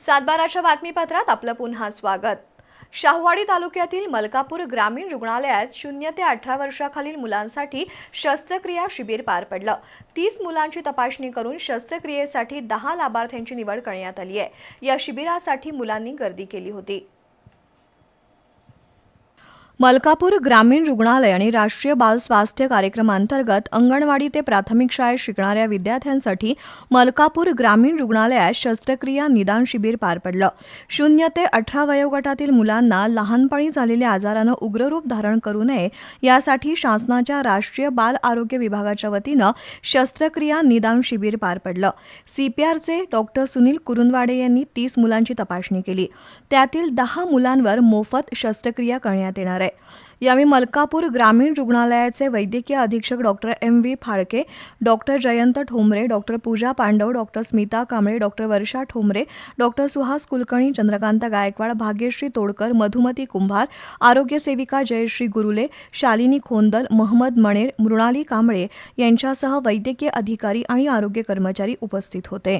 सातबाराच्या बातमीपत्रात आपलं पुन्हा स्वागत. शाहवाडी तालुक्यातील मलकापूर ग्रामीण रुग्णालयात शून्य ते अठरा वर्षाखालील मुलांसाठी शस्त्रक्रिया शिबिर पार पडलं. तीस मुलांची तपासणी करून शस्त्रक्रियेसाठी दहा लाभार्थ्यांची निवड करण्यात आली आहे या शिबिरासाठी मुलांनी गर्दी केली होती. मलकापूर ग्रामीण रुग्णालय आणि राष्ट्रीय बाल स्वास्थ्य कार्यक्रमांतर्गत अंगणवाडी ते प्राथमिक शाळेत शिकणाऱ्या विद्यार्थ्यांसाठी मलकापूर ग्रामीण रुग्णालयात शस्त्रक्रिया निदान शिबिर पार पडलं. शून्य ते अठरा वयोगटातील मुलांना लहानपणी झालेल्या आजारानं उग्ररूप धारण करू नये यासाठी शासनाच्या राष्ट्रीय बाल आरोग्य विभागाच्या वतीनं शस्त्रक्रिया निदान शिबिर पार पडलं. सीपीआरचे डॉक्टर सुनील कुरुंदवाडे यांनी तीस मुलांची तपासणी केली. त्यातील दहा मुलांवर मोफत शस्त्रक्रिया करण्यात येणार आहे. यावेळी मलकापूर ग्रामीण रुग्णालयाचे वैद्यकीय अधीक्षक doctor M V Phalke doctor Jayant Thombare doctor Pooja Pandav doctor Smita Kamble doctor Varsha Thombare doctor Suhas Kulkarni Chandrakant Gaikwad Bhagyashree Todkar Madhumati Kumbhar आरोग्य सेविका जयश्री गुरुले शालिनी खोंदल महमद मणेर मृणाली कांबळे यांच्यासह वैद्यकीय अधिकारी आणि आरोग्य कर्मचारी उपस्थित होते.